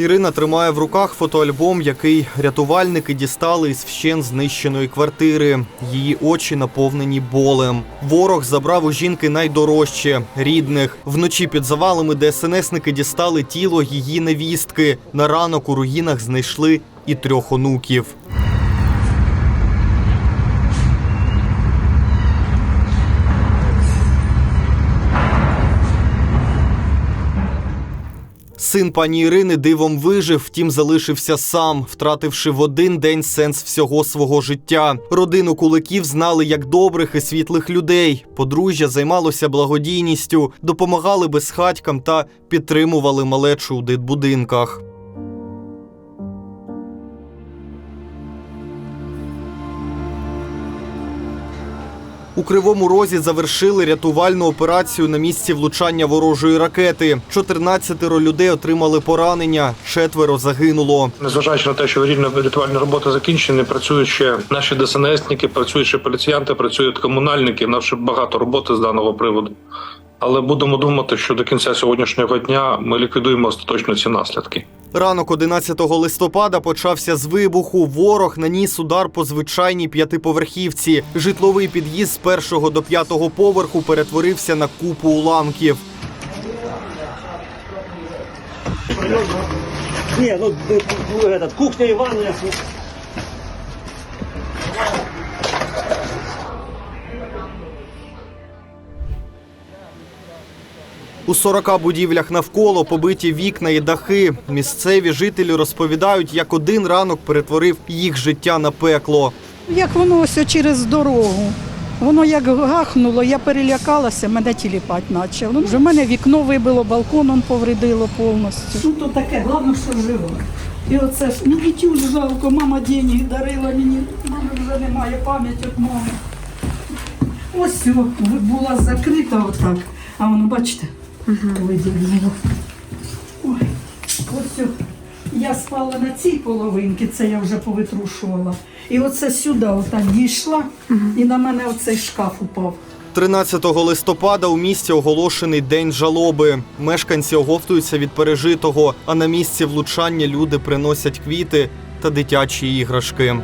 Ірина тримає в руках фотоальбом, який рятувальники дістали із вщен знищеної квартири. Її очі наповнені болем. Ворог забрав у жінки найдорожче рідних. Вночі під завалами ДСНСники дістали тіло її невістки. На ранок у руїнах знайшли і трьох онуків. Син пані Ірини дивом вижив, втім залишився сам, втративши в один день сенс всього свого життя. Родину куликів знали як добрих і світлих людей. Подружжя займалося благодійністю, допомагали безхатькам та підтримували малечу у дитбудинках. У Кривому Розі завершили рятувальну операцію на місці влучання ворожої ракети. 14 людей отримали поранення, четверо загинуло. Незважаючи на те, що аварійно-рятувальні роботи закінчені, працюють ще наші ДСНСники, працюють ще поліціянти, працюють комунальники. У нас ще багато роботи з даного приводу. Але будемо думати, що до кінця сьогоднішнього дня ми ліквідуємо остаточно ці наслідки. Ранок 11 листопада почався з вибуху. Ворог наніс удар по звичайній п'ятиповерхівці. Житловий під'їзд з першого до п'ятого поверху перетворився на купу уламків. Ні, ну ну, этот, кухня і ванная. У 40 будівлях навколо побиті вікна і дахи. Місцеві жителі розповідають, як один ранок перетворив їх життя на пекло. Як воно ось через дорогу. Воно як гахнуло, я перелякалася, мене тіліпать почало. Вже в мене вікно вибило, балкон он повредило повністю. Ну то таке, головне, що живо. І оце ж, ну дітю ж жалко, мама деньги дарила мені, мами вже немає пам'яті від мами. Ось була закрита отак, а воно, бачите, виділило. Ой, ось. Я спала на цій половинці, це я вже повитрушувала. І оце сюди отак дійшла, і на мене оцей шкаф упав. 13 листопада у місті оголошений день жалоби. Мешканці оговтуються від пережитого, а на місці влучання люди приносять квіти та дитячі іграшки.